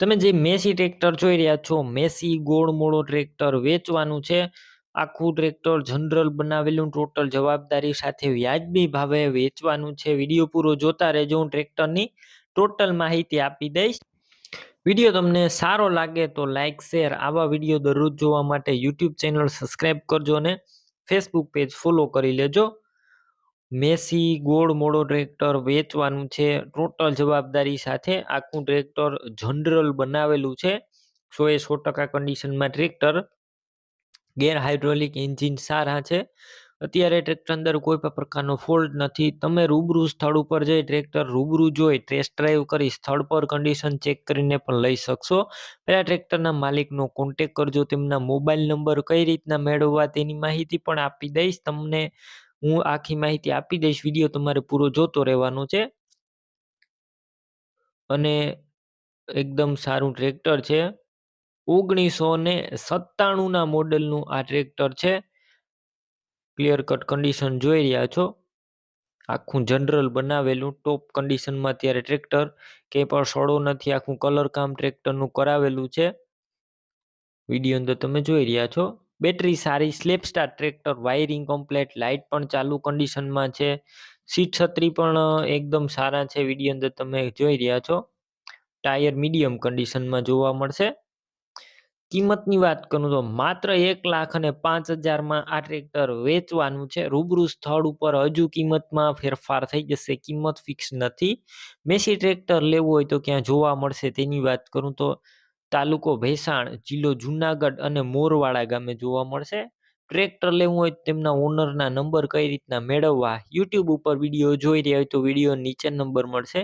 તમે જે Massey tractor જોઈ રહ્યા છો, મેસી ગોળ મોળો ટ્રેક્ટર વેચવાનું છે. આખું ટ્રેક્ટર જનરલ બનાવેલું, ટોટલ જવાબદારી સાથે વ્યાજબી ભાવે વેચવાનું છે. વીડિયો પૂરો જોતા રહેજો, હું ટ્રેક્ટરની ટોટલ માહિતી આપી દઈશ. વીડિયો તમને સારો લાગે તો લાઇક શેર, આવા વીડિયો દરરોજ જોવા માટે યુટ્યુબ ચેનલ સબસ્ક્રાઈબ કરજો અને ફેસબુક પેજ ફોલો કરી લેજો. મેસી ગોળ મોડો ટ્રેક્ટર વેચવાનું છે. ટોટલ જવાબદારી સાથે આખું ટ્રેક્ટર જનરલ બનાવેલું છે. સો એ સો ટકા કન્ડિશનમાં ટ્રેક્ટર ગેર હાઇડ્રોલિક એન્જિન સારા છે. અત્યારે ટ્રેક્ટર અંદર કોઈ પણ પ્રકારનો ફોલ્ટ નથી. તમે રૂબરૂ સ્થળ ઉપર જઈ ટ્રેક્ટર રૂબરૂ જોઈ ટેસ્ટ ડ્રાઈવ કરી સ્થળ પર કન્ડિશન ચેક કરીને પણ લઈ શકશો. પહેલાં ટ્રેક્ટરના માલિકનો કોન્ટેક કરજો, તેમના મોબાઈલ નંબર કઈ રીતના મેળવવા તેની માહિતી પણ આપી દઈશ. તમને હું આખી માહિતી આપી દઈશ, વીડિયો તમારે પૂરો જોતો રહેવાનો છે. અને એકદમ સારું ટ્રેક્ટર છે. ઓગણીસો ને સત્તાણુંના મોડલનું આ ટ્રેક્ટર છે. ક્લિયર કટ કન્ડિશન જોઈ રહ્યા છો. આખું જનરલ બનાવેલું ટોપ કન્ડિશનમાં અત્યારે ટ્રેક્ટર, કે પણ સડો નથી, આખું કલર કામ ટ્રેક્ટરનું કરાવેલું છે. વીડિયો અંદર તમે જોઈ રહ્યા છો. બેટરી સારી slap start tractor, wiring complete, light પણ ચાલુ કન્ડિશનમાં છે. સીટ છત્રી પણ એકદમ સારા છે, વીડિયો અંદર તમે જોઈ રહ્યા છો. ટાયર મીડિયમ કન્ડિશનમાં જોવા મળશે. કિંમતની વાત કરું તો માત્ર એક લાખ અને પાંચ હજારમાં આ ટ્રેક્ટર વેચવાનું છે. રૂબરૂ સ્થળ ઉપર હજુ કિંમતમાં ફેરફાર થઈ જશે, કિંમત ફિક્સ નથી. મેસી ટ્રેક્ટર લેવું હોય તો ક્યાં જોવા મળશે તેની વાત કરું તો તાલુકો ભેસાણ, જિલ્લો જુનાગઢ અને મોરવાડા ગામે જોવા મળશે. ટ્રેક્ટર લેવું હોય તેમના ઓનરના નંબર કઈ રીતના મેળવવા, યુટ્યુબ ઉપર વીડિયો જોઈ રહ્યા હોય તો વીડિયો નીચે નંબર મળશે.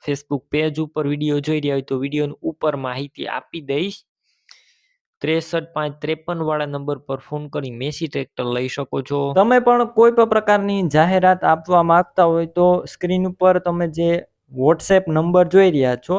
ફેસબુક પેજ ઉપર વીડિયો જોઈ રહ્યા હોય તો વીડિયો ઉપર માહિતી આપી દઈશ. ત્રેસઠ પાંચ ત્રેપન વાળા નંબર પર ફોન કરી મેસી ટ્રેક્ટર લઈ શકો છો. તમે પણ કોઈ પણ પ્રકારની જાહેરાત આપવા માંગતા હોય તો સ્ક્રીન ઉપર તમે જે વોટ્સએપ નંબર જોઈ રહ્યા છો